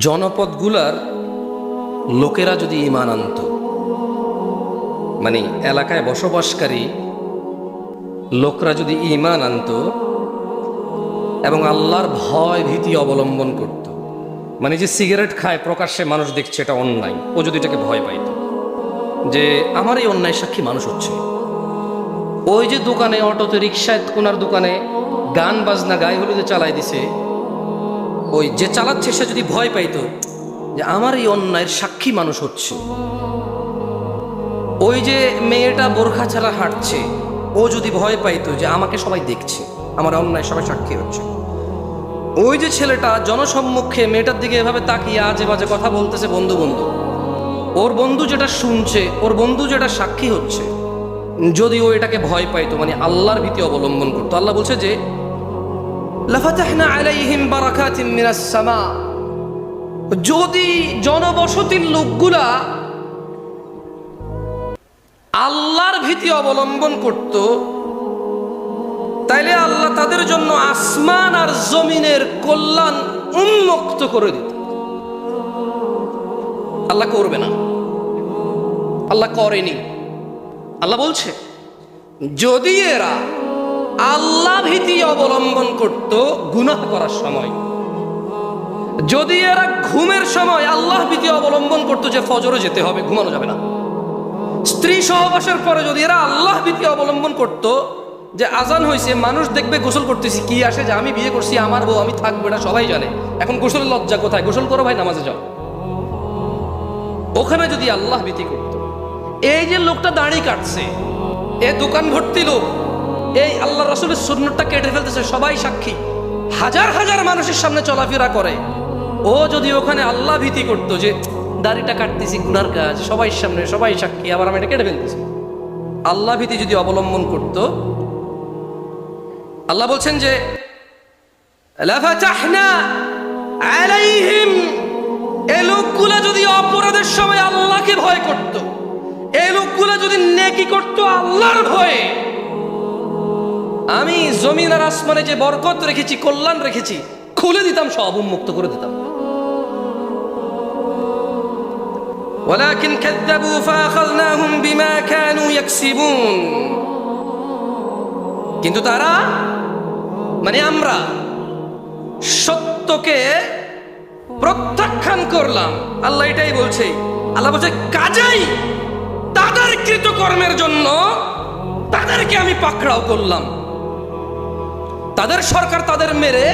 জনপদগুলার লোকেরা যদি ইমান আনত মানে এলাকায় বসবাসকারী লোকরা যদি ইমান আনত এবং আল্লাহর ভয় ভীতি অবলম্বন করত মানে যে সিগারেট খায়, প্রকাশ্যে মানুষ দেখছে এটা অন্যায়, ও যদি এটাকে ভয় পাইত, যে আমার এই অন্যায় সাক্ষী মানুষ হচ্ছে। ওই যে দোকানে, অটোতে, রিক্সায়, কোনার দোকানে গান বাজনা গায়ে হলুদে চালাই দিছে ওই যে চালাচ্ছে, সে যদি ভয় পাইতো যে আমার এই অন্যায়ের সাক্ষী মানুষ হচ্ছে। ওই যে মেয়েটা বোরখা ছাড়া হাঁটছে, ও যদি ভয় পাইতো যে আমাকে সবাই দেখছে, আমার অন্যায় সবাই সাক্ষী হচ্ছে। ওই যে ছেলেটা জনসম্মুখে মেয়েটার দিকে এভাবে তাকিয়ে আজে বাজে কথা বলতেছে বন্ধু বন্ধু। ওর বন্ধু যেটা শুনছে, ওর বন্ধু যেটা সাক্ষী হচ্ছে, যদি ও এটাকে ভয় পাইতো মানে আল্লাহর ভীতি অবলম্বন করতো। আল্লাহ বলছে যে লাফাতাহনা আলাইহিম বারাকাতিম মিনাস সামা যদি জনবসতির লোকগুলা আল্লাহর ভীতি অবলম্বন করত, তাইলে আল্লাহ তাদের জন্য আসমান আর জমিনের কল্যাণ উন্মুক্ত করে দিত। আল্লাহ করবে না। আল্লাহ করেনি। আল্লাহ বলছে, যদি এরা আল্লাহ ভীতি অবলম্বন করত গুনাহ করার সময়। যদি এরা ঘুমের সময় আল্লাহ ভীতি অবলম্বন করতো যে ফজরে যেতে হবে, ঘুমানো যাবে না। স্ত্রী সহবাসের পরে যদি এরা আল্লাহ ভীতি অবলম্বন করত যে আজান হয়েছে মানুষ দেখবে গোসল করতেছি, কি আসে যে আমি বিয়ে করছি, আমার বউ, আমি থাকব না, সবাই জানে। এখন গোসলের লজ্জা কোথায়? গোসল করো ভাই, নামাজে যাও। ওখানে যদি আল্লাহ ভীতি করত। এই যে লোকটা দাঁড়িয়ে কাটছে, এ দোকান ভর্তি লোক এই আল্লাহ রসুলের সুন্নতটা কেটে ফেলতেছে, সবাই সাক্ষী। হাজার হাজার মানুষের সামনে চলাফেরা করে। ও যদি ওখানে আল্লাহ ভীতি করতো যে, দাড়িটা কাটতেছি, গুনার কাজ, সবাই সামনে, সবাই সাক্ষী, আবার আমি এটা কেটে ফেলতেছি। আল্লাহ ভীতি যদি অবলম্বন করত, আল্লাহ বলছেন যে এই লোকগুলা যদি অপরাধের সময় আল্লাহকে ভয় করত, এ লোকগুলা যদি নেকি করত আল্লাহর ভয়ে আমি জমিন আর আসমানে যে বরকত রেখেছি কল্যাণ রেখেছি খুলে দিতাম সব উন্মুক্ত করে দিতাম ولكن كذبوا فأخذناهم بما كانوا يكسبون কিন্তু তারা মানে আমরা সত্যকে প্রত্যাখ্যান করলাম আল্লাহ এটাই বলছে আল্লাহ বলছে কাজেই তাদের কৃতকর্মের জন্য তাদেরকে আমি পাকড়াও করলাম তাদের সরকার তাদের মেরে